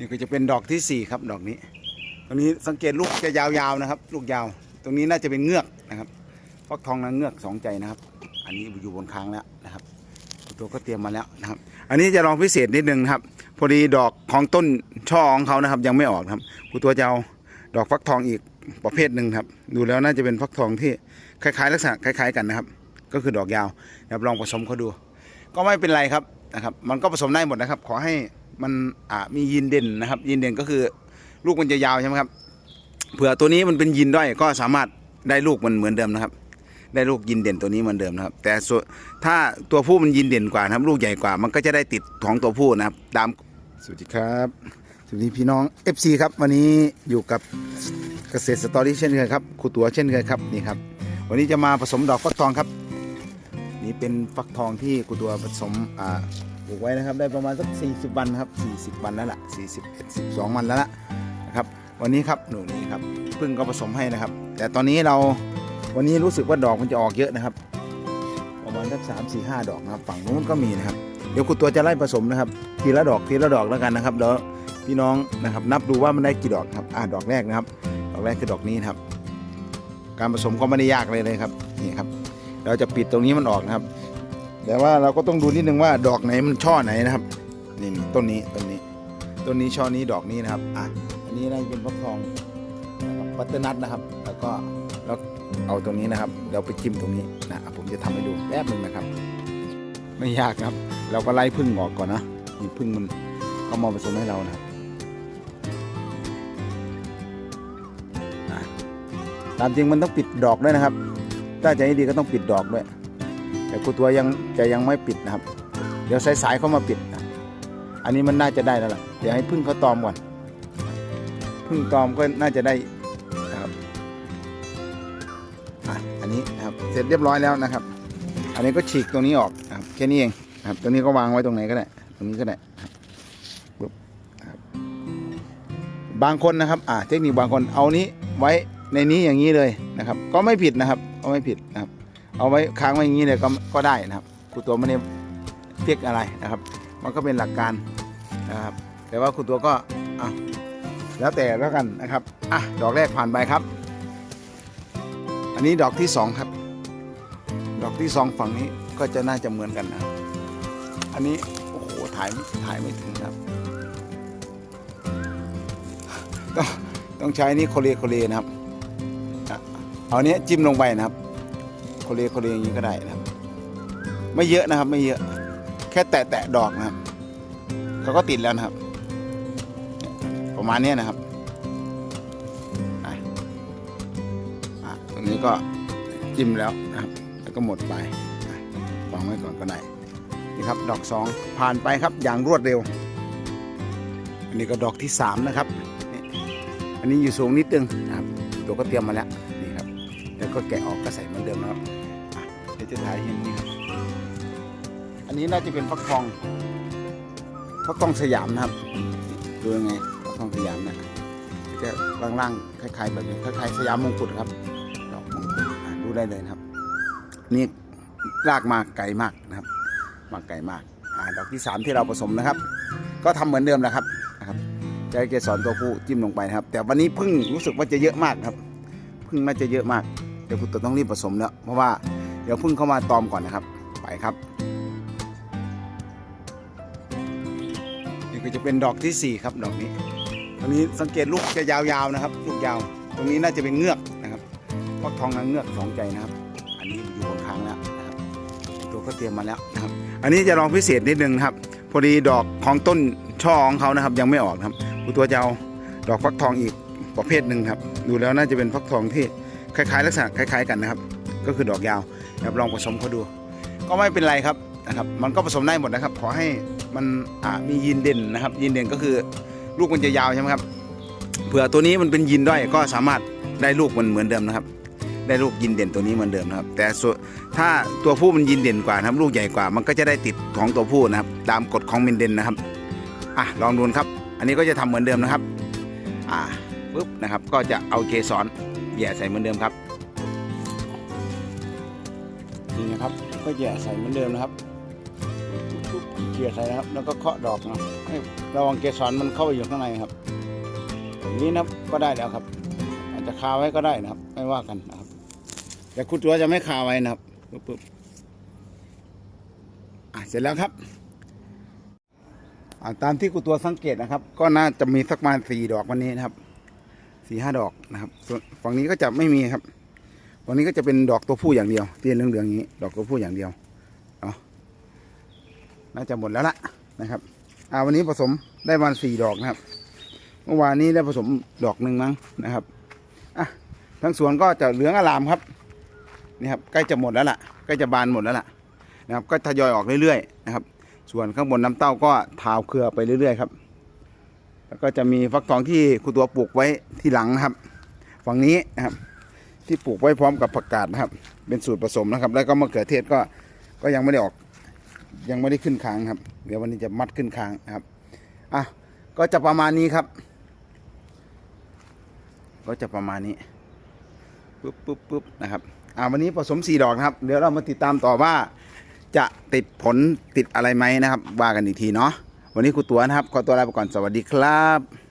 นี่ก็จะเป็นดอกที่สี่ครับดอกนี้ ตรงนี้สังเกตลูกจะยาวๆนะครับ ลูกยาว ตรงนี้น่าจะเป็นเงือกนะครับฟักทองนางเงือกสองใจนะครับ อันนี้อยู่บนค้างแล้วนะครับ ตัวก็เตรียมมาแล้วนะครับ อันนี้จะลองพิเศษนิดนึงครับ พอดีดอกของต้นช่อของเขานะครับ ยังไม่ออกครับครูตัวจะเอาดอกฟักทองอีกประเภทหนึ่งครับ ดูแล้วน่าจะเป็นฟักทองที่คล้ายๆ ลักษณะคล้ายๆกันนะครับ ก็คือดอกยาวนะครับลองผสมเขาดู ก็ไม่เป็นไรครับนะครับ มันก็ผสมได้หมดนะครับ ขอให้ มันอ่ามียีนเด่นนะครับยีนเด่นก็คือลูกมันจะยาวใช่ไหมครับเผื่อตัวนี้มันเป็นยีนด้อยก็สามารถได้ลูกมันเหมือนเดิมนะครับ ได้ลูกยีนเด่นตัวนี้เหมือนเดิมนะครับ แต่ถ้าตัวผู้มันยีนเด่นกว่านะครับ ลูกใหญ่กว่ามันก็จะได้ติดของตัวผู้นะครับตามสวัสดีครับสวัสดีพี่น้อง FC ครับวันนี้อยู่กับเกษตรสตอรี่เช่นเคยครับครูตัวเช่นเคยครับนี่ครับ วันนี้จะมาผสมดอกฟักทองครับ นี่เป็นฟักทองที่ครูตัวผสมอ่า ลูกไว้นะครับ ได้ประมาณสัก 40 วันครับ 40 วันแล้วล่ะ41 12 วันแล้วล่ะนะครับ วันนี้ครับหนูนี่ครับพิ่งก็ผสมให้นะครับ แต่ตอนนี้เราวันนี้รู้สึกว่าดอกมันจะออกเยอะนะครับ ประมาณสักสามสี่ห้าดอกนะครับฝั่งนู้นก็มีนะครับ เดี๋ยวครูตัวจะไล่ผสมนะครับ ทีละดอกทีละดอกแล้วกันนะครับเดี๋ยวพี่น้องนะครับ นับดูว่ามันได้กี่ดอกครับอ่าดอกแรกนะครับ ดอกแรกคือดอกนี้นะครับ การผสมก็ไม่ได้ยากเลยเลยครับนี่ครับ เราจะปิดตรงนี้มันออกนะครับ แต่ว่าเราก็ต้องดูนิดนึงว่าดอกไหนมันช่อไหนนะครับนี่นี่ต้นนี้ต้นนี้ต้นนี้ช่อนี้ดอกนี้นะครับอะอันนี้น่าจะเป็นฟักทองนะครับบัตเตอร์นัทนะครับ แล้วก็เราเอาตรงนี้นะครับเดี๋ยวไปจิ้มตรงนี้นะผมจะทำให้ดูแป๊บหนึงนะครับ ไม่ยากครับ เราก็ไล่พึ่งออกก่อนนะนี่พึ่งมันเข้ามาผสมให้เรานะครับตามจริงมันต้องปิดดอกด้วยนะครับ ถ้าจะให้ดีก็ต้องปิดดอกด้วย แต่ครูตัวยังจะยังไม่ปิดนะครับ เดี๋ยวสายๆเข้ามาปิดนะอันนี้มันน่าจะได้แล้วล่ะเดี๋ยวให้พึ่งเขาตอมก่อนพึ่งตอมก็น่าจะได้นะครับอะอันนี้นะครับเสร็จเรียบร้อยแล้วนะครับ อันนี้ก็ฉีกตรงนี้ออกนะครับแค่นี้เองนะครับตัวนี้ก็วางไว้ตรงไหนก็ได้ ตรงนี้ก็ได้บปึ๊บบางคนนะครับ อ่า เทคนิคบางคนเอานี้ไว้ในนี้อย่างนี้เลยนะครับ ก็ไม่ผิดนะครับ ก็ไม่ผิดนะครับ เอาไว้ค้างไว้อย่างนี้เลยก็ก็ได้นะครับครูตัวไม่ได้เพียกอะไรนะครับ มันก็เป็นหลักการนะครับ แต่ว่าครูตัวก็อะแล้วแต่แล้วกันนะครับอะดอกแรกผ่านไปครับ อันนี้ดอกที่สองครับ ดอกที่สองฝั่งนี้ก็จะน่าจะเหมือนกันนะ อันนี้โอ้โหถ่ายถ่ายไม่ถึงครับต้องต้องใช้นี่โคเลโคเลนะครับ เอาเนี้ยจิ้มลงไปนะครับ โคเลโคเลอย่างนี้ก็ได้นะครับ ไม่เยอะนะครับไม่เยอะ แค่แตะแตะดอกนะครับเขาก็ติดแล้วนะครับ ประมาณนี้นะครับอะอะตรงนี้ก็จิ้มแล้วนะครับ แล้วก็หมดไปอะวางไว้ก่อนก็ได้นี่ครับดอกสองผ่านไปครับอย่างรวดเร็ว อันนี้ก็ดอกที่สามนะครับนี่อันนี้อยู่สูงนิดนึงนะครับ ตัวก็เตรียมมาแล้วนี่ครับ แล้วก็แกะออกก็ใส่เหมือนเดิมนะครับ ดี๋ยวจะถ่ายเห็นนี่ครับอันนี้น่าจะเป็นฟักทองฟักทองสยามนะครับดูยังไงฟักทองสยามนะจะล่างๆคล้ายๆแบบนี้คล้ายๆสยามมงกุฎครับดอกมงกุฎอะดูได้เลยนะครับ นี่รากมากไกลมากนะครับมากไกลมากอดอกที่สามที่เราผสมนะครับ ก็ทำเหมือนเดิมนะครับนะครับจะให้เกสรตัวผู้จิ้มลงไปนะครับ แต่วันนี้พึ่งรู้สึกว่าจะเยอะมากครับ พึ่งน่าจะเยอะมากเดี๋ยวคุณต้องรีบผสมแล้วเพราะว่า เดี๋ยวพึ่งเข้ามาตอมก่อนนะครับ ไปครับ นี่ก็จะเป็นดอกที่สี่ครับดอกนี้ตรงนี้สังเกตลูกจะยาวๆนะครับ ลูกยาว ตรงนี้น่าจะเป็นเงือกนะครับฟักทองนางเงือกสองใจนะครับ อันนี้อยู่บนค้างแล้วนะครับ ตัวก็เตรียมมาแล้วนะครับ อันนี้จะลองพิเศษนิดนึงครับ พอดีดอกของต้นช่อของเขานะครับ ยังไม่ออกครับครูตัวจะเอาดอกฟักทองอีกประเภทหนึ่งครับ ดูแล้วน่าจะเป็นฟักทองที่คล้ายๆ ลักษณะคล้าย ๆ กันนะครับ ก็คือดอกยาว ครับลองผสมเขาดู ก็ไม่เป็นไรครับนะครับ มันก็ผสมได้หมดนะครับขอให้มันมียีนเด่นนะครับยีนเด่นก็คือลูกมันจะยาวใช่ไหมครับเผื่อตัวนี้มันเป็นยีนด้อยก็สามารถได้ลูกมันเหมือนเดิมนะครับ ได้ลูกยีนเด่นตัวนี้เหมือนเดิมนะครับ แต่ถ้าตัวผู้มันยีนเด่นกว่านะครับ ลูกใหญ่กว่า มันก็จะได้ติดของตัวผู้นะครับ ตามกฎของเมนเด่นนะครับอะลองดูนครับ อันนี้ก็จะทำเหมือนเดิมนะครับอ่าปุ๊บนะครับก็จะเอาเกสรแย่ใส่เหมือนเดิมครับีนะครับ ก็แย่ใส่เหมือนเดิมนะครับเขี่ยใส่นะครับ แล้วก็เคาะดอกนะให้ระวังเกสรมันเข้าไปอยู่ข้างในครับอย่างนี้นะก็ได้แล้วครับ อาจจะคาไว้ก็ได้นะครับ ไม่ว่ากันนะครับ แต่คุณตัวจะไม่คาไว้นะครับปุ๊บปุ๊บอะเสร็จแล้วครับตามที่คุณตัวสังเกตนะครับ ก็น่าจะมีสักประมาณสี่ดอกวันนี้นะครับสี่ห้าดอกนะครับส่วนฝั่งนี้ก็จะไม่มีครับ ฝั่งนี้ก็จะเป็นดอกตัวผู้อย่างเดียวเตียนเหลืองๆอย่างนี้ ดอกตัวผู้อย่างเดียวเนาะน่าจะหมดแล้วล่ะนะครับอ่าวันนี้ผสมได้ประมาณสี่ดอกนะครับ เมื่อวานนี้ได้ผสมดอกหนึ่งมั้งนะครับอะทั้งสวนก็จะเหลืองอลามครับนี่ครับใกล้จะหมดแล้วล่ะใกล้จะบานหมดแล้วล่ะนะครับ ก็ทยอยออกเรื่อยๆนะครับ ส่วนข้างบนน้ำเต้าก็ทาวเครือไปเรื่อยๆครับแล้วก็จะมีฟักทองที่ครูตัวปลูกไว้ที่หลังนะครับ ฝั่งนี้นะครับ ที่ปลูกไว้พร้อมกับผักกาดนะครับ เป็นสูตรผสมนะครับ แล้วก็มะเขือเทศก็ก็ยังไม่ได้ออกยังไม่ได้ขึ้นค้างครับ เดี๋ยววันนี้จะมัดขึ้นค้างนะครับอะก็จะประมาณนี้ครับ ก็จะประมาณนี้ปุ๊บปุ๊บปุ๊บนะครับอ่าวันนี้ผสมสี่ดอกนะครับ เดี๋ยวเรามาติดตามต่อว่า จะติดผลติดอะไรไหมนะครับว่ากันอีกทีเนาะวันนี้ครูตัวนะครับขอตัวลาไปก่อนสวัสดีครับ